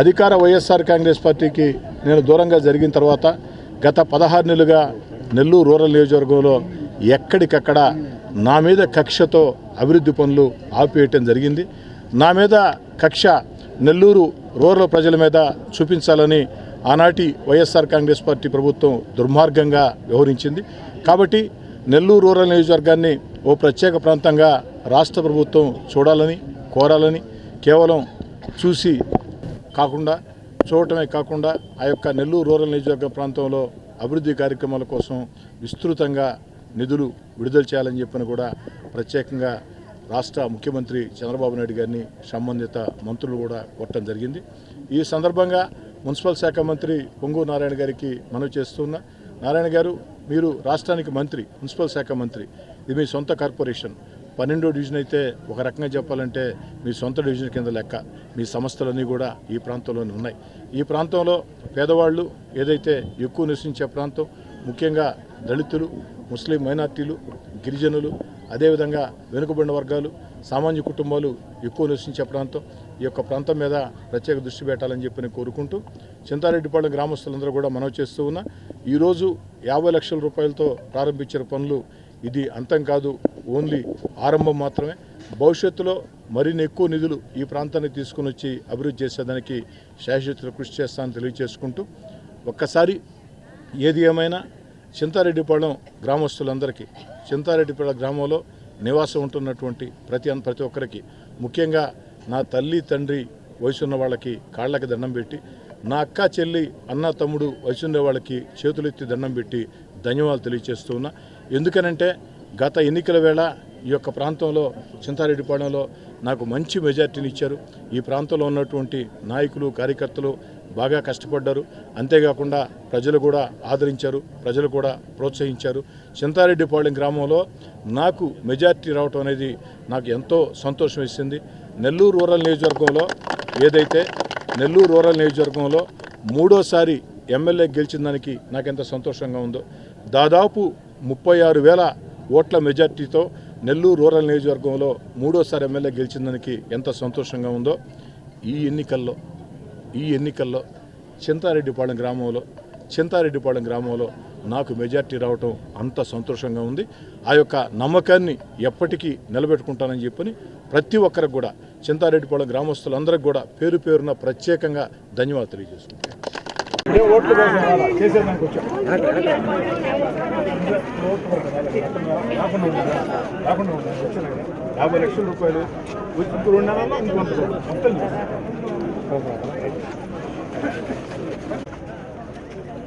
అధికార వైఎస్ఆర్ కాంగ్రెస్ పార్టీకి నేను దూరంగా జరిగిన తర్వాత గత పదహారు నెలలుగా నెల్లూరు రూరల్ నియోజకవర్గంలో ఎక్కడికక్కడ నా మీద కక్షతో అభివృద్ధి పనులు ఆపివేయటం జరిగింది. నా మీద కక్ష నెల్లూరు రూరల్ ప్రజల మీద చూపించాలని ఆనాటి వైఎస్ఆర్ కాంగ్రెస్ పార్టీ ప్రభుత్వం దుర్మార్గంగా వ్యవహరించింది. కాబట్టి నెల్లూరు రూరల్ నియోజకవర్గాన్ని ఓ ప్రత్యేక ప్రాంతంగా రాష్ట్ర ప్రభుత్వం చూడాలని కోరాలని కేవలం చూసి కాకుండా చూడటమే కాకుండా ఆ యొక్క నెల్లూరు రూరల్ నియోజకవర్గ ప్రాంతంలో అభివృద్ధి కార్యక్రమాల కోసం విస్తృతంగా నిధులు విడుదల చేయాలని చెప్పని కూడా ప్రత్యేకంగా రాష్ట్ర ముఖ్యమంత్రి చంద్రబాబు నాయుడు గారిని సంబంధిత మంత్రులు కూడా కొట్టడం జరిగింది. ఈ సందర్భంగా మున్సిపల్ శాఖ మంత్రి పొంగు నారాయణ గారికి మనవి చేస్తున్నా నారాయణ గారు మీరు రాష్ట్రానికి మంత్రి మున్సిపల్ శాఖ మంత్రి ఇది మీ సొంత కార్పొరేషన్. పన్నెండో డివిజన్ అయితే ఒక రకంగా చెప్పాలంటే మీ సొంత డివిజన్ కింద లెక్క. మీ సంస్థలన్నీ కూడా ఈ ప్రాంతంలోనే ఉన్నాయి. ఈ ప్రాంతంలో పేదవాళ్ళు ఏదైతే ఎక్కువ నివసించే ప్రాంతం ముఖ్యంగా దళితులు ముస్లిం మైనార్టీలు గిరిజనులు అదేవిధంగా వెనుకబడిన వర్గాలు సామాన్య కుటుంబాలు ఎక్కువ నివసించే ప్రాంతం. ఈ యొక్క ప్రాంతం మీద ప్రత్యేక దృష్టి పెట్టాలని చెప్పి నేను కోరుకుంటూ చింతారెడ్డిపాళెం గ్రామస్తులందరూ కూడా మనవి చేస్తూ ఉన్నా ఈరోజు యాభై లక్షల రూపాయలతో ప్రారంభించిన పనులు ఇది అంతం కాదు ఓన్లీ ఆరంభం మాత్రమే. భవిష్యత్తులో మరిన్ని ఎక్కువ నిధులు ఈ ప్రాంతానికి తీసుకుని వచ్చి అభివృద్ధి చేసేదానికి శాశ్వత కృషి చేస్తానని తెలియజేసుకుంటూ ఒక్కసారి ఏది ఏమైనా చింతారెడ్డిపాళెం గ్రామస్తులందరికీ చింతారెడ్డిపాళెం గ్రామంలో నివాసం ఉంటున్నటువంటి ప్రతి ప్రతి ఒక్కరికి ముఖ్యంగా నా తల్లి తండ్రి వయసున్న వాళ్ళకి కాళ్ళకి దండం పెట్టి నా అక్క చెల్లి అన్న తమ్ముడు వయసున్న వాళ్ళకి చేతులెత్తి దండం పెట్టి ధన్యవాదాలు తెలియజేస్తూ ఉన్నా. ఎందుకనంటే గత ఎన్నికల వేళ ఈ యొక్క ప్రాంతంలో చింతారెడ్డిపాళెంలో నాకు మంచి మెజార్టీని ఇచ్చారు. ఈ ప్రాంతంలో ఉన్నటువంటి నాయకులు కార్యకర్తలు బాగా కష్టపడ్డారు. అంతేకాకుండా ప్రజలు కూడా ఆదరించారు ప్రజలు కూడా ప్రోత్సహించారు. చింతారెడ్డిపాళెం గ్రామంలో నాకు మెజార్టీ రావటం అనేది నాకు ఎంతో సంతోషం ఇస్తుంది నెల్లూరు రూరల్ నియోజకవర్గంలో ఏదైతే నెల్లూరు రూరల్ నియోజకవర్గంలో మూడోసారి ఎమ్మెల్యే గెలిచిన దానికి నాకు ఎంత సంతోషంగా ఉందో. దాదాపు ముప్పై ఆరు వేల ఓట్ల మెజార్టీతో నెల్లూరు రూరల్ నియోజకవర్గంలో మూడోసారి ఎమ్మెల్యే గెలిచిందానికి ఎంత సంతోషంగా ఉందో ఈ ఎన్నికల్లో ఈ ఎన్నికల్లో చింతారెడ్డిపాళెం గ్రామంలో చింతారెడ్డిపాళెం గ్రామంలో నాకు మెజార్టీ రావటం అంత సంతోషంగా ఉంది. ఆ యొక్క నమ్మకాన్ని ఎప్పటికీ నిలబెట్టుకుంటానని చెప్పని ప్రతి ఒక్కరికి కూడా చింతారెడ్డిపాళెం గ్రామస్తులందరికీ కూడా పేరు పేరున ప్రత్యేకంగా ధన్యవాదాలు తెలియజేసుకుంటాను ఓట్లు చేసేదానికి వచ్చాం రాకుండా యాభై లక్షల రూపాయలు ఇప్పుడు ఉన్నారా ఇంకొంత మొత్తం